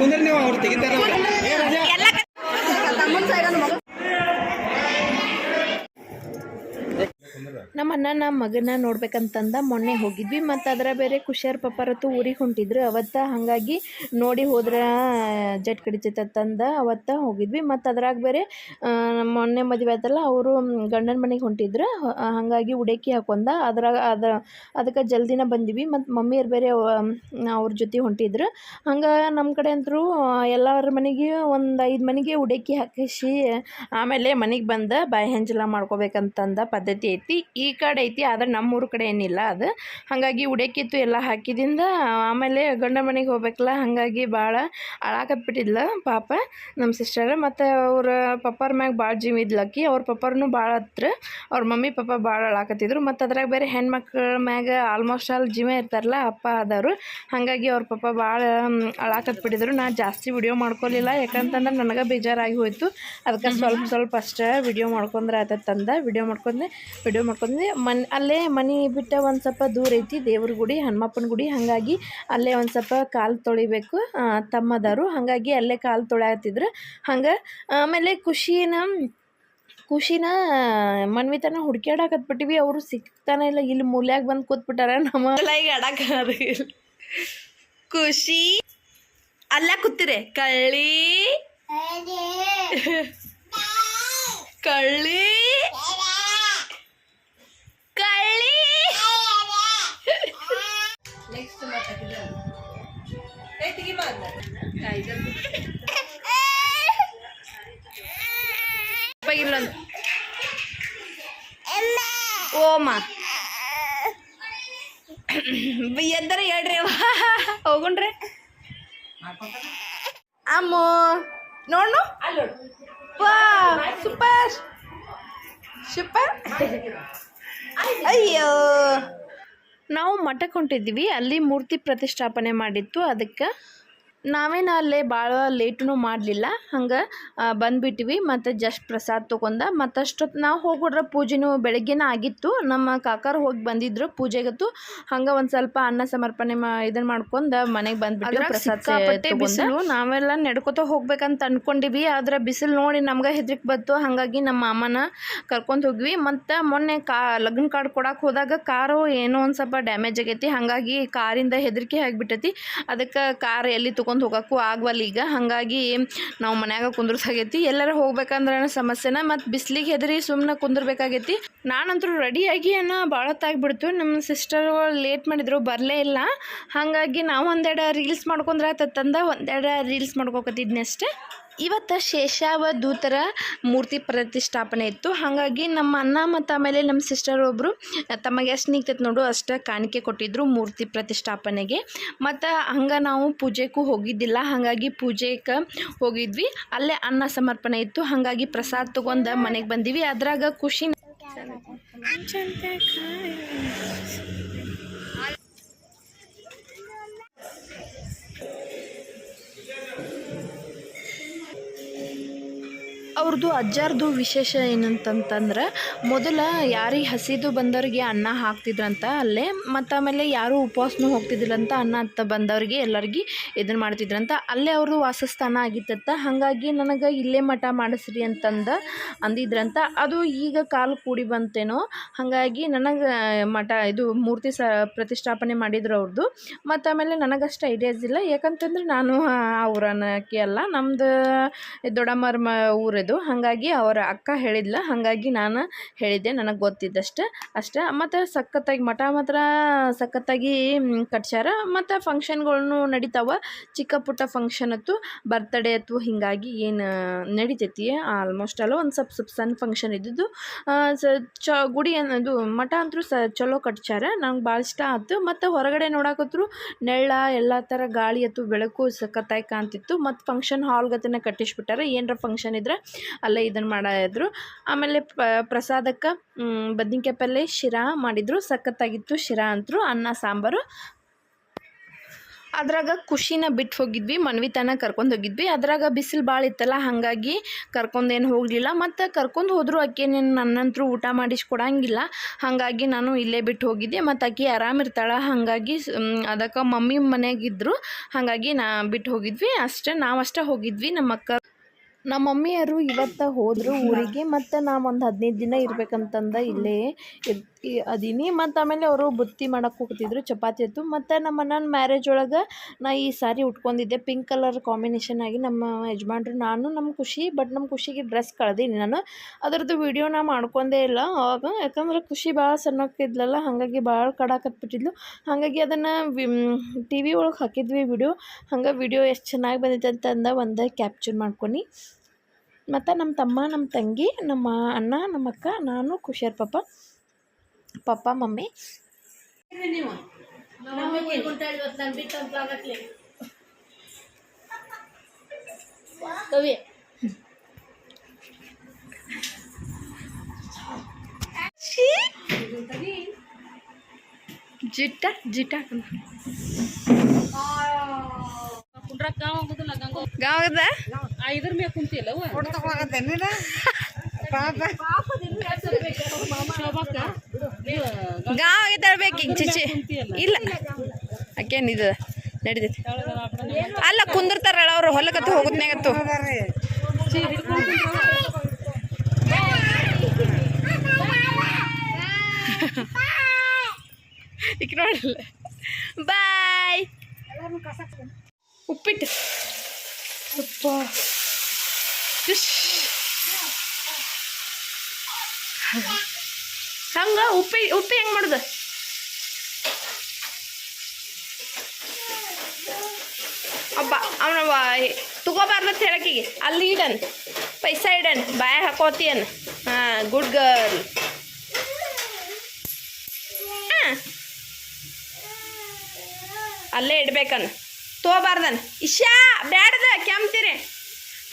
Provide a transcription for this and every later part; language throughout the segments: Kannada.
ಮುಂದೆ ನೀವು ಅವ್ರು ತೆಗಿತಾರೆ. ಎಲ್ಲ ನಮ್ಮ ಮಗನ ನೋಡ್ಬೇಕಂತಂದ ಮೊನ್ನೆ ಹೋಗಿದ್ವಿ, ಮತ್ತು ಅದರ ಬೇರೆ ಖುಷಿಯರ್ ಪಪ್ಪರತ್ತು ಊರಿಗೆ ಹೊಂಟಿದ್ರು. ಅವತ್ತ ಹಾಗಾಗಿ ನೋಡಿ ಹೋದ್ರೆ ಜಟ್ ಕಡಿತೈತಂದ ಅವತ್ತ ಹೋಗಿದ್ವಿ. ಮತ್ತು ಅದ್ರಾಗ ಬೇರೆ ಮೊನ್ನೆ ಮದುವೆ ಆಯ್ತಲ್ಲ, ಅವರು ಗಂಡನ ಮನೆಗೆ ಹೊಂಟಿದ್ರು. ಹಾಗಾಗಿ ಉಡೇಕಿ ಹಾಕೊಂಡ ಅದ್ರಾಗ ಅದ, ಅದಕ್ಕೆ ಜಲ್ದಿನ ಬಂದಿವಿ. ಮತ್ತು ಮಮ್ಮಿಯರು ಬೇರೆ ಅವ್ರ ಜೊತೆ ಹೊಂಟಿದ್ರು. ಹಂಗೆ ನಮ್ಮ ಕಡೆ ಅಂತರೂ, ಎಲ್ಲರ ಮನೆಗೆ ಒಂದು ಐದು ಮನೆಗೆ ಉಡೇಕಿ ಹಾಕಿಸಿ, ಆಮೇಲೆ ಮನೆಗೆ ಬಂದ, ಬಾಯಿ ಹೆಂಜಲ ಮಾಡ್ಕೋಬೇಕಂತಂದ ಪದ್ಧತಿ ಐತಿ. ಈ ಕಡೆ ಐತಿ, ಆದ್ರೆ ನಮ್ಮೂರ ಕಡೆ ಏನಿಲ್ಲ ಅದು. ಹಾಗಾಗಿ ಉಡೇಕಿತ್ತು ಎಲ್ಲ ಹಾಕಿದಿಂದ, ಆಮೇಲೆ ಗಂಡ ಮನೆಗೆ ಹೋಗ್ಬೇಕಲ್ಲ, ಹಾಗಾಗಿ ಭಾಳ ಅಳಾಕತ್ಬಿಟ್ಟಿದ್ಲ ಪಾಪ ನಮ್ಮ ಸಿಸ್ಟರ್ ಮತ್ತು ಅವ್ರ ಪಪ್ಪಾರ ಮ್ಯಾಗ ಭಾಳ ಜಿಮ್ ಇದ್ಲಕ್ಕಿ ಅವ್ರ ಪಪ್ಪಾರನು ಭಾಳ ಹತ್ರ. ಅವ್ರ ಮಮ್ಮಿ, ಪಪ್ಪ ಭಾಳ ಅಳಾಕತ್ತಿದ್ರು. ಮತ್ತು ಅದ್ರಾಗ ಬೇರೆ ಹೆಣ್ಮಕ್ಳ ಮ್ಯಾಗ ಆಲ್ಮೋಸ್ಟ್ ಆಲ್ ಜಿಮೆ ಇರ್ತಾರಲ್ಲ, ಅಪ್ಪ ಆದವರು. ಹಾಗಾಗಿ ಅವ್ರ ಪಪ್ಪ ಭಾಳ ಅಳಾಕತ್ಬಿಟ್ಟಿದ್ರು. ನಾ ಜಾಸ್ತಿ ವಿಡಿಯೋ ಮಾಡ್ಕೊಲಿಲ್ಲ, ಯಾಕಂತಂದ್ರೆ ನನಗೆ ಬೇಜಾರಾಗಿ ಹೋಯಿತು. ಅದಕ್ಕೆ ಸ್ವಲ್ಪ ಸ್ವಲ್ಪ ಅಷ್ಟೇ ವಿಡಿಯೋ ಮಾಡ್ಕೊಂಡ್ರೆ ಆತಂದ ವಿಡಿಯೋ ಮಾಡ್ಕೊಂಡೆ ವಿಡಿಯೋ ಮಾಡ್ಕೊಂಡೆ ಮನ್ ಅಲ್ಲೇ ಮನೆ ಬಿಟ್ಟ ಒಂದು ಸ್ವಲ್ಪ ದೂರ ಐತಿ ದೇವ್ರ ಗುಡಿ ಹನುಮಪ್ಪನ ಗುಡಿ. ಹಾಗಾಗಿ ಅಲ್ಲೇ ಒಂದು ಸ್ವಲ್ಪ ಕಾಲು ತೊಳಿಬೇಕು ತಮ್ಮದವರು ತಮ್ಮದಾರು. ಹಾಗಾಗಿ ಅಲ್ಲೇ ಕಾಲು ತೊಳೆಯತ್ತಿದ್ರು ಹಂಗೆ ಆಮೇಲೆ ಖುಷಿನ ಖುಷಿನ ಮನ್ವಿತನ ಹುಡ್ಕ್ಯಾಡಕತ್ಬಿಟ್ಟಿವಿ ಅವರು ಸಿಗ್ತಾನೆ ಇಲ್ಲ ಇಲ್ಲಿ ಮೂಲ್ಯಾಗ ಬಂದು ಕೂತ್ಬಿಟ್ಟಾರ. ನಮ್ಮ ಈಗ ಆಡಕ ಖುಷಿ. ಅಲ್ಲ ಕೂತಿರೆ. ಕಳ್ಳಿ. ಕಳ್ಳಿ. ಇಲ್ಲೊಂದು ಓಮ ಎದ್ದರ ಹೇಳ್ರಿ. ಹೋಗುಣ್ರಿ. ಅಮ್ಮ ನೋಡು ಸೂಪರ್. ಸೂಪರ್. ಅಯ್ಯೋ. ನಾವು ಮಠಕ್ಕೆ ಹೊಂಟಿದ್ವಿ. ಅಲ್ಲಿ ಮೂರ್ತಿ ಪ್ರತಿಷ್ಠಾಪನೆ ಮಾಡಿತ್ತು. ಅದಕ್ಕೆ ನಾವೇನು ಅಲ್ಲೇ ಭಾಳ ಲೇಟೂ ಮಾಡಲಿಲ್ಲ. ಹಂಗೆ ಬಂದುಬಿಟ್ವಿ. ಮತ್ತು ಜಸ್ಟ್ ಪ್ರಸಾದ ತೊಗೊಂಡ. ಮತ್ತಷ್ಟೊತ್ತು ನಾವು ಹೋಗ್ಬಿಡ್ರ ಪೂಜೆನೂ ಬೆಳಗ್ಗೆನೇ ಆಗಿತ್ತು. ನಮ್ಮ ಕಾಕರು ಹೋಗಿ ಬಂದಿದ್ರು ಪೂಜೆಗತ್ತು. ಹಂಗೆ ಒಂದು ಸ್ವಲ್ಪ ಅನ್ನ ಸಮರ್ಪಣೆ ಮಾ ಇದನ್ನು ಮಾಡ್ಕೊಂಡು ಮನೆಗೆ ಬಂದ್ಬಿಟ್ಟು ಪ್ರಸಾದ ಬಿಸಿಲು. ನಾವೆಲ್ಲ ನಡ್ಕೊತ ಹೋಗ್ಬೇಕಂತ ಅನ್ಕೊಂಡಿವಿ. ಆದ್ರೆ ಬಿಸಿಲು ನೋಡಿ ನಮ್ಗೆ ಹೆದ್ರಿಕೆ ಬಂತು. ಹಾಗಾಗಿ ನಮ್ಮ ಮಾಮನ ಕರ್ಕೊಂಡು ಹೋಗ್ವಿ ಮತ್ತು ಮೊನ್ನೆ ಕಾ ಲಗ್ನ ಕಾರ್ಡ್ ಕೊಡಕ್ಕೆ ಹೋದಾಗ ಕಾರು ಏನೋ ಒಂದು ಸ್ವಲ್ಪ ಡ್ಯಾಮೇಜ್ ಆಗೈತಿ. ಹಾಗಾಗಿ ಕಾರಿಂದ ಹೆದರಿಕೆ ಆಗಿಬಿಟ್ಟೈತಿ. ಅದಕ್ಕೆ ಕಾರ್ ಎಲ್ಲಿ ತೊಗೊಂಡು ಹೋಗೋಕ್ಕೂ ಆಗವಲ್ಲ ಈಗ. ಹಾಗಾಗಿ ನಾವು ಮನ್ಯಾಗ ಕುಂದ್ರಸಾಗೈತಿ. ಎಲ್ಲರ ಹೋಗ್ಬೇಕಂದ್ರೆ ಸಮಸ್ಯೆನ, ಮತ್ತು ಬಿಸಿಲಿಗೆ ಹೆದರಿ ಸುಮ್ಮನೆ ಕುಂದ್ರಬೇಕಾಗೈತಿ. ನಾನಂತರೂ ರೆಡಿಯಾಗಿ ಏನೋ ಭಾಳ ತಾಗ್ಬಿಡ್ತು ನಮ್ಮ ಸಿಸ್ಟರ್ಗಳು ಲೇಟ್ ಮಾಡಿದ್ರು, ಬರಲೇ ಇಲ್ಲ. ಹಾಗಾಗಿ ನಾವು ಒಂದೆರಡು ರೀಲ್ಸ್ ಮಾಡ್ಕೊಂಡ್ರೆ ತಂದ ಒಂದೆರಡು ರೀಲ್ಸ್ ಮಾಡ್ಕೊಕತ್ತಿದ್ನಿ ಅಷ್ಟೇ. ಇವತ್ತು ಶೇಷಾವಧೂತರ ಮೂರ್ತಿ ಪ್ರತಿಷ್ಠಾಪನೆ ಇತ್ತು. ಹಾಗಾಗಿ ನಮ್ಮ ಅಣ್ಣ ಮತ್ತು ಆಮೇಲೆ ನಮ್ಮ ಸಿಸ್ಟರ್ ಒಬ್ಬರು ತಮಗೆ ಎಷ್ಟು ನಿಗ್ತೈತೆ ನೋಡು, ಅಷ್ಟು ಕಾಣಿಕೆ ಕೊಟ್ಟಿದ್ರು ಮೂರ್ತಿ ಪ್ರತಿಷ್ಠಾಪನೆಗೆ. ಮತ್ತು ಹಂಗೆ ನಾವು ಪೂಜೆಗೂ ಹೋಗಿದ್ದಿಲ್ಲ, ಹಾಗಾಗಿ ಪೂಜೆಗೆ ಹೋಗಿದ್ವಿ. ಅಲ್ಲೇ ಅನ್ನ ಸಮರ್ಪಣೆ ಇತ್ತು. ಹಾಗಾಗಿ ಪ್ರಸಾದ ತೊಗೊಂಡು ಮನೆಗೆ ಬಂದೀವಿ. ಅದ್ರಾಗ ಖುಷಿ ಅವ್ರದ್ದು ಅಜ್ಜಾರ್ದು ವಿಶೇಷ ಏನಂತಂತಂದ್ರೆ, ಮೊದಲ ಯಾರಿಗೆ ಹಸಿದು ಬಂದವ್ರಿಗೆ ಅನ್ನ ಹಾಕ್ತಿದ್ರಂತ ಅಲ್ಲೇ, ಮತ್ತು ಆಮೇಲೆ ಯಾರೂ ಉಪವಾಸನೂ ಹೋಗ್ತಿದ್ದಿಲ್ಲಂತ ಅನ್ನ ಅಂತ ಬಂದವ್ರಿಗೆ ಎಲ್ಲರಿಗೆ ಇದನ್ನು ಮಾಡ್ತಿದ್ರಂತ. ಅಲ್ಲೇ ಅವ್ರದ್ದು ವಾಸಸ್ಥಾನ ಆಗಿತ್ತಂತ, ಹಾಗಾಗಿ ನನಗೆ ಇಲ್ಲೇ ಮಠ ಮಾಡಿಸ್ರಿ ಅಂತಂದ ಅಂದಿದ್ರಂತ. ಅದು ಈಗ ಕಾಲು ಕೂಡಿ ಬಂತೇನೋ, ಹಾಗಾಗಿ ನನಗೆ ಮಠ ಇದು ಮೂರ್ತಿ ಸ ಪ್ರತಿಷ್ಠಾಪನೆ ಮಾಡಿದ್ರು ಅವ್ರದ್ದು ಮತ್ತು ಆಮೇಲೆ ನನಗಷ್ಟು ಐಡಿಯಾಸ್ ಇಲ್ಲ, ಯಾಕಂತಂದ್ರೆ ನಾನು ಆ ಅಲ್ಲ ನಮ್ಮದು ದೊಡ್ಡಮ್ಮರ ಮ ಊರಿದು. ಹಾಗಾಗಿ ಅವರ ಅಕ್ಕ ಹೇಳಿದ್ಲ. ಹಾಗಾಗಿ ನಾನು ಹೇಳಿದ್ದೆ. ನನಗೆ ಗೊತ್ತಿದ್ದಷ್ಟು. ಅಷ್ಟೇ. ಮತ್ತು ಸಖತ್ತಾಗಿ ಮಠ ಮಾತ್ರ ಸಖತ್ತಾಗಿ ಕಟ್ಸ್ಯಾರ. ಮತ್ತು ಫಂಕ್ಷನ್ಗಳನ್ನು ನಡೀತಾವ. ಚಿಕ್ಕ ಪುಟ್ಟ ಫಂಕ್ಷನ್ ಅತ್ತು ಬರ್ತಡೇ ಅಥವಾ ಹೀಗಾಗಿ ಏನು ನಡಿತೈತಿ. ಆಲ್ಮೋಸ್ಟ್ ಅಲ್ಲ ಒಂದು ಸ್ವಲ್ಪ ಸ್ವಲ್ಪ ಸಣ್ಣ ಫಂಕ್ಷನ್ ಇದ್ದಿದ್ದು. ಸ, ಚ, ಗುಡಿ ಅನ್ನೋದು ಮಠ ಅಂತೂ ಸ, ಚಲೋ ಕಟ್ಸ್ಯಾರ. ನಂಗೆ ಭಾಳ ಇಷ್ಟ ಆಯ್ತು ಮತ್ತು ಹೊರಗಡೆ ನೋಡಕತ್ರು ನೆಳ್ಳ, ಎಲ್ಲ ಥರ ಗಾಳಿ ಅಥವಾ ಬೆಳಕು ಸಖತ್ತಾಗಿ ಕಾಣ್ತಿತ್ತು. ಮತ್ತು ಫಂಕ್ಷನ್ ಹಾಲ್ ಕಟ್ಟಿಸ್ಬಿಟ್ಟಾರೆ ಕಟ್ಟಿಸ್ಬಿಟ್ಟಾರ. ಏನರ ಫಂಕ್ಷನ್ ಇದ್ರೆ ಅಲ್ಲೇ ಇದನ್ನು ಮಾಡಿದ್ರು ಆಮೇಲೆ ಪ್ರಸಾದಕ್ಕೆ ಬದ್ನಿಕಾಯಿ ಪಲ್ಯ ಶಿರಾ ಮಾಡಿದರು. ಸಖತ್ತಾಗಿತ್ತು ಶಿರಾ ಅಂತರು ಅನ್ನ, ಸಾಂಬಾರು. ಅದ್ರಾಗ ಖುಷಿನ ಬಿಟ್ಟು ಹೋಗಿದ್ವಿ ಮನ್ವಿ ತನಕ ಕರ್ಕೊಂಡು ಹೋಗಿದ್ವಿ. ಅದ್ರಾಗ ಬಿಸಿಲು ಭಾಳ ಇತ್ತಲ್ಲ, ಹಾಗಾಗಿ ಕರ್ಕೊಂಡೇನು ಹೋಗಲಿಲ್ಲ. ಮತ್ತು ಕರ್ಕೊಂಡು ಹೋದರೂ ಆಕೆನೇನು ನನ್ನಂತರೂ ಊಟ ಮಾಡಿಸ್ಕೊಡಂಗಿಲ್ಲ ಹಾಗಾಗಿ ನಾನು ಇಲ್ಲೇ ಬಿಟ್ಟು ಹೋಗಿದ್ದೆ. ಮತ್ತು ಆಕೆ ಆರಾಮಿರ್ತಾಳೆ ಹಾಗಾಗಿ ಅದಕ್ಕೆ ಮಮ್ಮಿ ಮನೆಯಾಗಿದ್ದರು ಹಾಗಾಗಿ ನಾ ಬಿಟ್ಟು ಹೋಗಿದ್ವಿ. ಅಷ್ಟೇ, ನಾವು ಅಷ್ಟೇ ಹೋಗಿದ್ವಿ. ನಮ್ಮ ಅಕ್ಕ ನಮ್ಮ ಮಮ್ಮಿಯವರು ಇವತ್ತು ಹೋದರು ಊರಿಗೆ ಮತ್ತು ನಾವು ಒಂದು ಹದಿನೈದು ದಿನ ಇರ್ಬೇಕಂತಂದು ಇಲ್ಲೇ ಈ- ಅದೀನಿ ಮತ್ತು ಆಮೇಲೆ ಅವರು ಬುತ್ತಿ ಮಾಡಕ್ಕೆ ಹೋಗ್ತಿದ್ರು, ಚಪಾತಿ ಅದು ಮತ್ತು ನಮ್ಮ ನನ್ನ ಮ್ಯಾರೇಜ್ ಒಳಗೆ ನಾ ಈ ಸಾರಿ ಉಟ್ಕೊಂಡಿದ್ದೆ ಪಿಂಕ್ ಕಲರ್ ಕಾಂಬಿನೇಷನ್ ಆಗಿ ನಮ್ಮ ಯಜಮಾನ್ರು ನಾನು ನಮ್ಮ ಖುಷಿ ಬಟ್ ನಮ್ಮ ಖುಷಿಗೆ ಡ್ರೆಸ್ ಕಳೆದೀನಿ ನಾನು. ಅದರದ್ದು ವಿಡಿಯೋ ನಾ ಮಾಡ್ಕೊಂಡೇ ಇಲ್ಲ ಆವಾಗ ಯಾಕಂದ್ರೆ ಖುಷಿ ಭಾಳ ಸಣ್ಣಕ್ಕಿದ್ಲಲ್ಲ ಹಾಗಾಗಿ ಭಾಳ ಕಡಾಕತ್ಬಿಟ್ಟಿದ್ಲು. ಹಾಗಾಗಿ ಅದನ್ನು ಟಿ ವಿ ಒಳಗೆ ಹಾಕಿದ್ವಿ ವಿಡಿಯೋ ಹಂಗೆ ವಿಡಿಯೋ ಎಷ್ಟು ಚೆನ್ನಾಗಿ ಬಂದಿದೆ ಅಂತಂದ ಒಂದು ಕ್ಯಾಪ್ಚರ್ ಮಾಡ್ಕೊಂಡು ಮತ್ತು ನಮ್ಮ ತಮ್ಮ ನಮ್ಮ ತಂಗಿ, ನಮ್ಮ ಅಣ್ಣ, ನಮ್ಮ ಅಕ್ಕ, ನಾನು ಖುಷಿಯರ್ ಪಪ್ಪ ಪಪ್ಪ ಮಮ್ಮಿ. ಜಿಟ್ಟ ಜಿಟ್ಟ ಕುಂಡ್ರಾಕ ಗಾಂವ್ ಆಗುದಿಲ್ಲ ಗಂಗೋ ಗಾವದ ಐದ್ರ ಮ್ಯಾಗ ಮಾಮಾ ಶೋಭಕ್ಕ. ನೀವು ತರಬೇಕು ಈಗ ಚಿಚಿ ಇಲ್ಲ. ಅಕ್ಕೇನಿದ ನಡೀತೈತಿ. ಅಲ್ಲ, ಕುಂದಿರ್ತಾರಲ್ಲ ಅವ್ರು ಹೊಲಕತ್ತು ಹೋಗುದ್ನಾಗತ್ತು. ಈಗ ನೋಡಲ್ಲ. ಬಾಯ್. ಉಪ್ಪಿಟ್ಟು. ಅಪ್ಪ. ಇಶ್. ಹಂಗ ಉಪ್ಪಿ ಉಪ್ಪಿ ಹೆಂಗೆ ಮಾಡುದು? ಅಬ್ಬ, ಅವನ ತಗೋಬಾರ್ದತ್ ಹೇಳಕ್ಕೀಗೆ. ಅಲ್ಲಿ ಇಡನ್, ಪೈಸಾ ಇಡನ್ ಬಾಯ ಹಾಕೋತಿಯನ್ ಹಾಂ, ಗುಡ್ ಗರ್ಲ್. ಅಲ್ಲೇ ಇಡ್ಬೇಕನ್. ತಗೋಬಾರ್ದನ್. ಇಶಾ ಬ್ಯಾಡದ, ಕೆಮ್ತೀರಿ.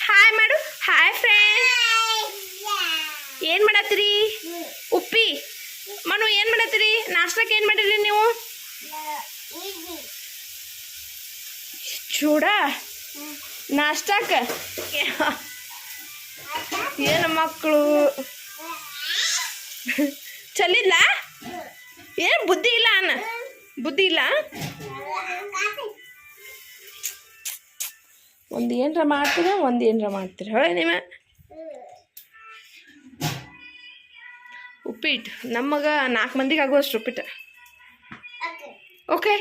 ಹಾಯ್ ಮಾಡು. ಹಾಯ್ ಫ್ರೆಂಡ್ ಏನು ಮಾಡತ್ತೀರಿ? ಉಪ್ಪಿ. ಮನು, ಏನು ಮಾಡತ್ತೀರಿ? ನಾಷ್ಟಕ್ಕೆ ಏನು ಮಾಡಿರಿ ನೀವು? ಚೂಡ? ನಾಷ್ಟಕ್ಕೆ? ಏನು ಮಕ್ಕಳು? ಚಲಿಲ್ಲ ಏನು ಬುದ್ಧಿ ಇಲ್ಲ ಅನ್ನ? ಬುದ್ಧಿ ಇಲ್ಲ? ಒಂದು ಏನರ ಮಾಡ್ತೀರ, ಒಂದು ಏನರ ಮಾಡ್ತೀರ? ಹೇಳಿ ನಿಮ್ಮ ಉಪ್ಪಿಟ್ಟು ನಮಗೆ ನಾಲ್ಕು ಮಂದಿಗೆ ಆಗುವಷ್ಟು ಉಪ್ಪಿಟ್ಟು ಓಕೆ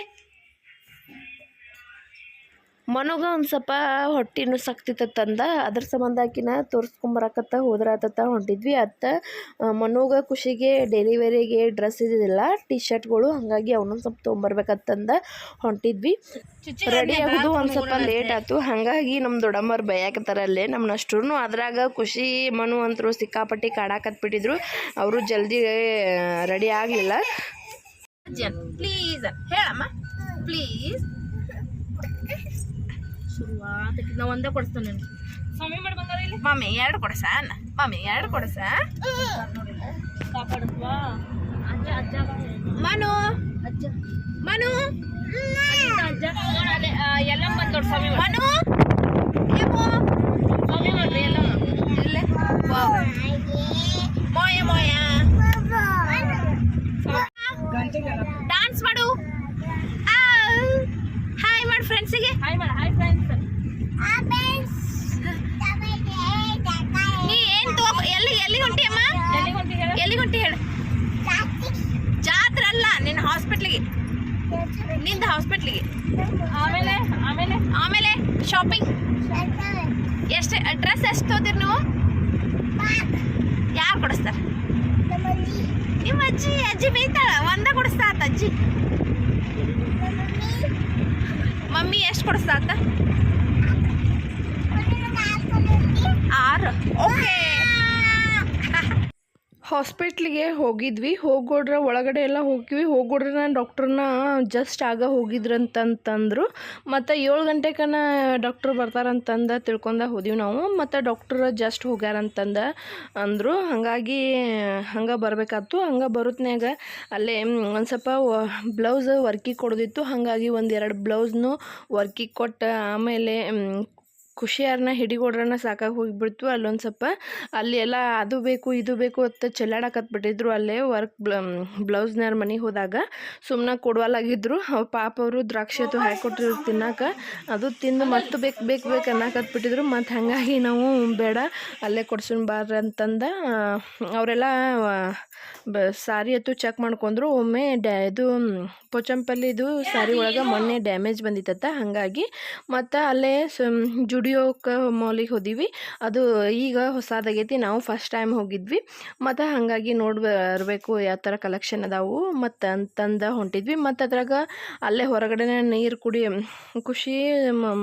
ಮನೋಗ ಒಂದು ಸ್ವಲ್ಪ ಹೊಟ್ಟೆನೂ ಸಕ್ತಿತ್ತಂದ ಅದ್ರ ಸಂಬಂಧ ಆಕಿನ ತೋರಿಸ್ಕೊಂಬರಕತ್ತ ಹೋದ್ರಾತತ್ತ ಹೊಂಟಿದ್ವಿ. ಅತ್ತ ಮನೋಗ ಖುಷಿಗೆ ಡೆಲಿವರಿಗೆ ಡ್ರೆಸ್ ಇದ್ದಿದ್ದಿಲ್ಲ. ಟಿ ಶರ್ಟ್ಗಳು ಹಾಗಾಗಿ ಅವನೊಂದು ಸ್ವಲ್ಪ ತೊಗೊಂಬರ್ಬೇಕತ್ತಂದ ಹೊಂಟಿದ್ವಿ. ರೆಡಿ ಆಗೋದು ಒಂದು ಸ್ವಲ್ಪ ಲೇಟ್ ಆಯ್ತು ಹಾಗಾಗಿ ನಮ್ಮ ದೊಡ್ಡಮ್ಮರು ಬೈಯಾಕತ್ತಾರ ಅಲ್ಲೇ ನಮ್ಮನ್ನ ಅಷ್ಟ್ರು ಅದ್ರಾಗ ಖುಷಿ ಮನು ಅಂತರು ಸಿಕ್ಕಾಪಟ್ಟಿ ಕಾಡಾಕತ್ಬಿಟ್ಟಿದ್ರು. ಅವರು ಜಲ್ದಿ ರೆಡಿ ಆಗಲಿಲ್ಲ. ಪ್ಲೀಸ್ ಹೇಳಮ್ಮ. ಪ್ಲೀಸ್ ಶುರುವಾತಕ್ಕೆ ನಾ ಒಂದೇ ಕೊಡಿಸ್ತೇನೆ ಮಮ್ಮಿ ಎರಡು ಕೊಡಸ? ಮಮ್ಮಿ ಎರಡು ಕೊಡಸ? ಮನು? ಮನು? ಎಲ್ಲಮ್ಮ ಬಂದ್ ಸ್ವಾಮಿ ಮನು? ಸ್ವಾಮಿ ಮಾಡ್ರಿ ಮೋಯ ಮೋಯ ಡಾನ್ಸ್ ಮಾಡು. ಹಾಯ್ ಮಾಡು ಫ್ರೆಂಡ್ಸಿಗೆ ಹಾಯ್ ಮಾಡ ಹಾಯ್ ನೀ ಏನು ತೋ ಎಲ್ಲಿ ಎಲ್ಲಿ ಹೊಂಟಿ ಅಮ್ಮ? ಎಲ್ಲಿ ಹೊಂಟಿ ಹೇಳು? ಜಾತ್ರೆ ಅಲ್ಲ ನಿನ್ನ ಹಾಸ್ಪಿಟ್ಲಿಗೆ ನಿಂದ ಹಾಸ್ಪಿಟ್ಲಿಗೆ ಆಮೇಲೆ ಆಮೇಲೆ? ಆಮೇಲೆ ಶಾಪಿಂಗ್ ಎಷ್ಟು ಅಡ್ರೆಸ್ ಎಷ್ಟು ತೋದಿರಿ ನೀವು? ಯಾರು ಕೊಡಿಸ್ತಾರ? ನಿಮ್ಮ ಅಜ್ಜಿ ಅಜ್ಜಿ ಬೈತಾಳ ಒಂದ ಕೊಡಿಸ್ತಾತ ಅಜ್ಜಿ? ಮಮ್ಮಿ ಎಷ್ಟು ಕೊಡಿಸ್ತಾತ ಆರು ಓಕೆ. ಹಾಸ್ಪಿಟ್ಲಿಗೆ ಹೋಗಿದ್ವಿ. ಹೋಗೋಡ್ರ ಒಳಗಡೆ ಎಲ್ಲ ಹೋಗಿವಿ ಹೋಗೋಡ್ರ ಡಾಕ್ಟ್ರನ್ನ ಜಸ್ಟ್ ಆಗ ಹೋಗಿದ್ರಂತಂತಂದರು. ಮತ್ತು ಏಳು ಗಂಟೆಕನ ಡಾಕ್ಟ್ರ್ ಬರ್ತಾರಂತಂದ ತಿಳ್ಕೊಂಡ ಹೋದಿವಿ ನಾವು. ಮತ್ತು ಡಾಕ್ಟ್ರ್ ಜಸ್ಟ್ ಹೋಗ್ಯಾರಂತಂದ ಅಂದರು. ಹಾಗಾಗಿ ಹಂಗೆ ಬರಬೇಕಾಯ್ತು ಹಂಗೆ ಬರುತ್ನ್ಯಾಗ ಅಲ್ಲೇ ಒಂದು ಸ್ವಲ್ಪ ಬ್ಲೌಸ್ ವರ್ಕಿಗೆ ಕೊಡೋದಿತ್ತು. ಹಾಗಾಗಿ ಒಂದು ಎರಡು ಬ್ಲೌಸ್ನು ವರ್ಕಿಗೆ ಕೊಟ್ಟು ಆಮೇಲೆ ಖುಷಿಯಾರನ್ನ ಹಿಡಿಗೋಡ್ರನ್ನ ಸಾಕಾಗಿ ಹೋಗಿಬಿಡ್ತು ಅಲ್ಲೊಂದು ಸ್ವಲ್ಪ. ಅಲ್ಲಿ ಎಲ್ಲ ಅದು ಬೇಕು, ಇದು ಬೇಕು ಅಂತ ಚೆಲ್ಲಾಡಕತ್ಬಿಟ್ಟಿದ್ರು ಅಲ್ಲೇ ವರ್ಕ್ ಬ್ಲೌಸ್ನವ್ರ ಮನೆಗೆ ಹೋದಾಗ. ಸುಮ್ಮನೆ ಕೊಡವಲ್ಲಾಗಿದ್ರು ಪಾಪ ಅವರು ದ್ರಾಕ್ಷಿ ಅದು ಹಾಕೊಟ್ಟಿದ್ರು ತಿನ್ನಕ್ಕೆ ಅದು ತಿಂದು ಮತ್ತು ಬೇಕು ಬೇಕು ಬೇಕು ಅನ್ನಕತ್ಬಿಟ್ಟಿದ್ರು ಮತ್ತು ಹಾಗಾಗಿ ನಾವು ಬೇಡ, ಅಲ್ಲೇ ಬಾರ್ರಿ ಅಂತಂದ. ಅವರೆಲ್ಲ ಸಾರಿ ಅತ್ತು ಚೆಕ್ ಮಾಡ್ಕೊಂಡ್ರು. ಒಮ್ಮೆ ಡ್ಯಾ, ಇದು ಪೊಚಂಪಲ್ಲಿದು ಸಾರಿ ಒಳಗೆ ಮೊನ್ನೆ ಡ್ಯಾಮೇಜ್ ಬಂದಿತ್ತತ್ತ ಹಾಗಾಗಿ ಮತ್ತು ಅಲ್ಲೇ ಸಮ್ ಜುಡಿಯೋಕ್ಕೆ ಮಾಲಿಗೆ ಹೋದಿವಿ. ಅದು ಈಗ ಹೊಸದಾಗೈತಿ. ನಾವು ಫಸ್ಟ್ ಟೈಮ್ ಹೋಗಿದ್ವಿ. ಮತ್ತು ಹಾಗಾಗಿ ನೋಡಿ ಬರಬೇಕು ಯಾವ ಥರ ಕಲೆಕ್ಷನ್ ಅದಾವು. ಮತ್ತು ಅಂತಂದ ಹೊಂಟಿದ್ವಿ. ಮತ್ತು ಅದ್ರಾಗ ಅಲ್ಲೇ ಹೊರಗಡೆ ನೀರು ಕುಡಿ, ಖುಷಿ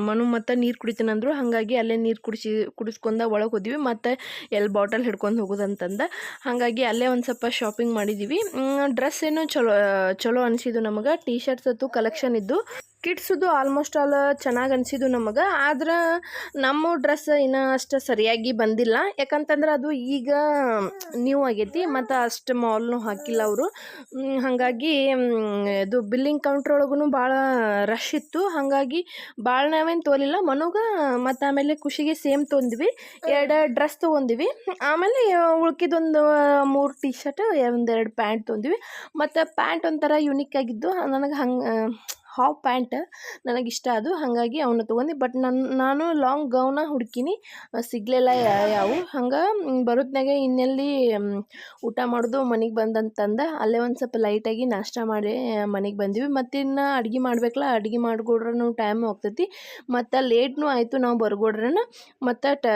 ಮನು ಮತ್ತು ನೀರು ಕುಡಿತೀನಂದ್ರು ಹಾಗಾಗಿ ಅಲ್ಲೇ ನೀರು ಕುಡಿಸಿ, ಕುಡಿಸ್ಕೊಂಡ ಒಳಗೆ ಹೋದ್ವಿ. ಮತ್ತು ಎಲ್ಲಿ ಬಾಟಲ್ ಹಿಡ್ಕೊಂಡು ಹೋಗೋದಂತಂದ. ಹಾಗಾಗಿ ಅಲ್ಲೇ ಒಂದು ಸ್ವಲ್ಪ ಶಾಪಿಂಗ್ ಮಾಡಿದ್ದೀವಿ ಡ್ರೆಸ್ ಏನು ಚಲೋ ಚಲೋ ಅನಿಸಿದ್ದು ನಮಗೆ. ಟೀ ಶರ್ಟ್ಸ್ ಅಥವಾ ಕಲೆಕ್ಷನ್ ಇದ್ದು. ಕಿಡ್ಸದು ಆಲ್ಮೋಸ್ಟ್ ಆಲ್ ಚೆನ್ನಾಗಿ ಅನಿಸಿದ್ದು ನಮಗೆ. ಆದ್ರೆ ನಮ್ಮ ಡ್ರೆಸ್ ಇನ್ನೂ ಅಷ್ಟು ಸರಿಯಾಗಿ ಬಂದಿಲ್ಲ. ಯಾಕಂತಂದ್ರೆ ಅದು ಈಗ ನ್ಯೂ ಆಗೈತಿ, ಮತ್ತು ಅಷ್ಟು ಮಾಲ್ನು ಹಾಕಿಲ್ಲ ಅವರು. ಹಾಗಾಗಿ ಇದು ಬಿಲ್ಲಿಂಗ್ ಕೌಂಟ್ರ್ ಒಳಗೂ ಭಾಳ ರಶ್ ಇತ್ತು. ಹಾಗಾಗಿ ಭಾಳ ನಾವೇನು ತೋಲಿಲ್ಲ. ಮನೋಗ ಮತ್ತು ಆಮೇಲೆ ಖುಷಿಗೆ ಸೇಮ್ ತೊಂದ್ವಿ. ಎರಡು ಡ್ರೆಸ್ ತೊಗೊಂಡಿವಿ ಆಮೇಲೆ ಉಳ್ಕಿದೊಂದು ಮೂರು ಟಿ ಶರ್ಟ್ ಒಂದೆರಡು ಪ್ಯಾಂಟ್ ತೊಗೊಂಡ್ವಿ ಮತ್ತು ಪ್ಯಾಂಟ್ ಒಂಥರ ಯುನಿಕ್ ಆಗಿದ್ದು, ನನಗೆ ಹಂಗೆ ಹಾವ್ ಪ್ಯಾಂಟ್ ನನಗೆ ಇಷ್ಟ ಅದು, ಹಾಗಾಗಿ ಅವನ್ನ ತೊಗೊಂಡು. ಬಟ್ ನನ್ನ ನಾನು ಲಾಂಗ್ ಗೌನ ಹುಡುಕಿನಿ ಸಿಗಲಿಲ್ಲ ಯಾವು. ಹಂಗೆ ಬರೋತ್ನಾಗೆ ಇನ್ನೆಲ್ಲಿ ಊಟ ಮಾಡೋದು ಮನೆಗೆ ಬಂದಂತಂದ, ಅಲ್ಲೇ ಒಂದು ಸ್ವಲ್ಪ ಲೈಟಾಗಿ ನಾಷ್ಟ ಮಾಡಿ ಮನೆಗೆ ಬಂದೀವಿ. ಮತ್ತಿನ್ನು ಅಡ್ಗೆ ಮಾಡ್ಬೇಕಲ್ಲ, ಅಡುಗೆ ಮಾಡ್ಕೊಡ್ರೂ ಟೈಮ್ ಹೋಗ್ತೈತಿ. ಮತ್ತು ಲೇಟ್ನೂ ಆಯಿತು ನಾವು ಬರ್ಗೊಡ್ರನ ಮತ್ತು ಟ,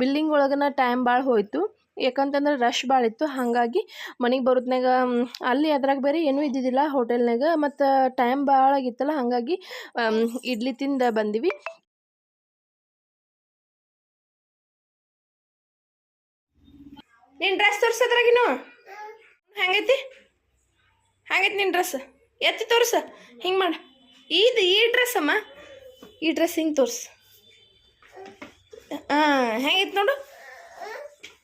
ಬಿಲ್ಲಿಂಗ್ ಒಳಗನ ಟೈಮ್ ಭಾಳ ಹೋಯಿತು. ಯಾಕಂತಂದ್ರೆ ರಶ್ ಭಾಳ ಇತ್ತು. ಹಾಗಾಗಿ ಮನೆಗೆ ಬರೋತ್ನಾಗ ಮ್, ಅಲ್ಲಿ ಅದ್ರಾಗ ಬೇರೆ ಏನೂ ಇದ್ದಿದ್ದಿಲ್ಲ ಹೋಟೆಲ್ನಾಗ ಮತ್ತು ಟೈಮ್ ಭಾಳ ಆಗಿತ್ತಲ್ಲ ಹಾಗಾಗಿ ಇಡ್ಲಿ ತಿಂದು ಬಂದಿವಿ. ನಿನ್ನ ಡ್ರೆಸ್ ತೋರ್ಸದ್ರಾಗಿನು ಹಂಗೈತಿ? ಹೆಂಗೈತಿ ನಿನ್ನ ಡ್ರೆಸ್ ಎತ್ತಿ ತೋರ್ಸ. ಹಿಂಗೆ ಮಾಡು. ಇದು ಈ ಡ್ರೆಸ್ ಅಮ್ಮ. ಈ ಡ್ರೆಸ್ ಹಿಂಗೆ ತೋರ್ಸು. ಹಾಂ ಹೆಂಗೈತಿ ನೋಡು.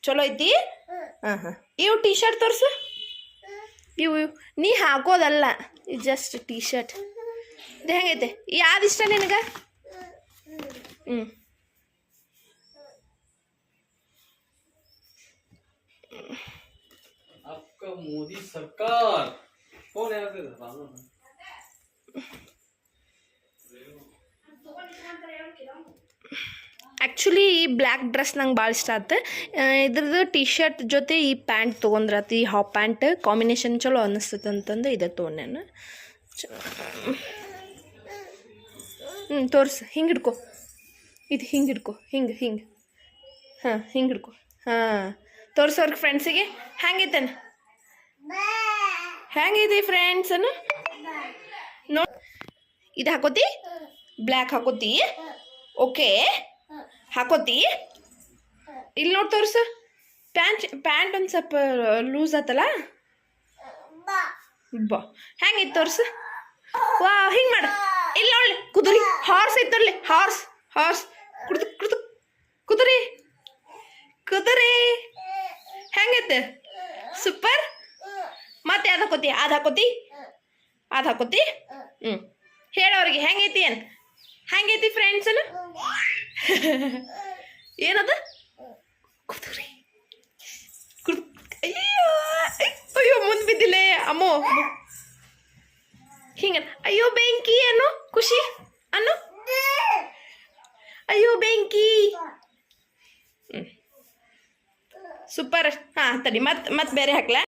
ಚಲೋ ಐತಿ ಹಾಂ ಹಾಂ ಇವು ಟೀ ಶರ್ಟ್ ತೋರ್ಸು ಇವು ಇವು ನೀ ಹಾಕೋದಲ್ಲ ಇದು ಜಸ್ಟ್ ಟೀ ಶರ್ಟ್ ಇದು ಹೆಂಗೈತೆ ಯಾವ್ದು ಇಷ್ಟ ನಿನಗೆ ಹ್ಞೂ आपका मोदी सरकार कौन है फिर राणा ಆ್ಯಕ್ಚುಲಿ ಈ ಬ್ಲ್ಯಾಕ್ ಡ್ರೆಸ್ ನಂಗೆ ಭಾಳ ಇಷ್ಟ ಆಯ್ತು ಇದ್ರದ್ದು ಟೀ ಶರ್ಟ್ ಜೊತೆ ಈ ಪ್ಯಾಂಟ್ ತೊಗೊಂಡ್ರತಿ ಈ ಹಾಫ್ ಪ್ಯಾಂಟ್ ಕಾಂಬಿನೇಷನ್ ಚಲೋ ಅನ್ನಿಸ್ತದೆ ಅಂತಂದು ಇದೆ ತೊಗೊಂಡೇನು ಹ್ಞೂ ತೋರ್ಸು. ಹಿಂಗೆ ಹಿಡ್ಕೊ. ಇದು ಹಿಂಗೆ ಹಿಡ್ಕೊ. ಹಿಂಗೆ ಹಿಂಗೆ. ಹಾಂ, ಹಿಂಗೆ ಹಿಡ್ಕೊ. ಹಾಂ. ತೋರ್ಸೋರ್ಗೆ ಫ್ರೆಂಡ್ಸಿಗೆ ಹೆಂಗೈತೇನ ಹೆಂಗೈತಿ ಫ್ರೆಂಡ್ಸ್ ಅನ್ನು? ನೋ ಇದು ಹಾಕೋತಿ? ಬ್ಲ್ಯಾಕ್ ಹಾಕೋತಿ? ಓಕೆ ಹಾಕೋತಿ? ಇಲ್ಲಿ ನೋಡಿ ಸರ್ ಪ್ಯಾಂಟ್ ಪ್ಯಾಂಟ್ ಒಂದು ಸ್ವಲ್ಪ ಲೂಸ್ ಆತಲ್ಲ? ಬಾ. ಹೆಂಗಿತ್ತು ತೋರಿಸು? ವಾ, ಹಿಂಗೆ ಮಾಡು. ಇಲ್ಲಿ ನೋಡ್ಲಿ ಕುದುರಿ. ಹಾರ್ಸ್ ಐತಲ್ಲಿ ಹಾರ್ಸ್ ಹಾರ್ಸ್. ಕುಡ್ದು ಕುಡ್ದು. ಕುದುರಿ. ಕುದುರಿ. ಹೆಂಗೈತೆ ಸೂಪರ್. ಮತ್ತೆ ಅದು ಹಾಕೋತಿ. ಅದು ಹಾಕೋತಿ. ಅದು ಹಾಕೋತಿ. ಹ್ಞೂ ಹೇಳೋರಿಗೆ ಹೆಂಗೈತಿ ಏನು ಹೆಂಗೈತಿ ಅಲ್ಲ ಏನದ? ಕುದುರೆ. ಅಯ್ಯೋ ಅಯ್ಯೋ, ಮುಂದೆ ಬಿದ್ದಿಲ್ಲೇ, ಅಮ್ಮೋ. ಹಿಂಗ ಅಯ್ಯೋ, ಬೆಂಕಿ ಅನ್ನು, ಖುಷಿ ಅನ್ನು. ಅಯ್ಯೋ, ಬೆಂಕಿ. ಸೂಪರ್ ಹಾ, ತಡಿ ಮತ್ತೆ ಮತ್ತೆ ಬೇರೆ ಹಾಕ್ಲಾ?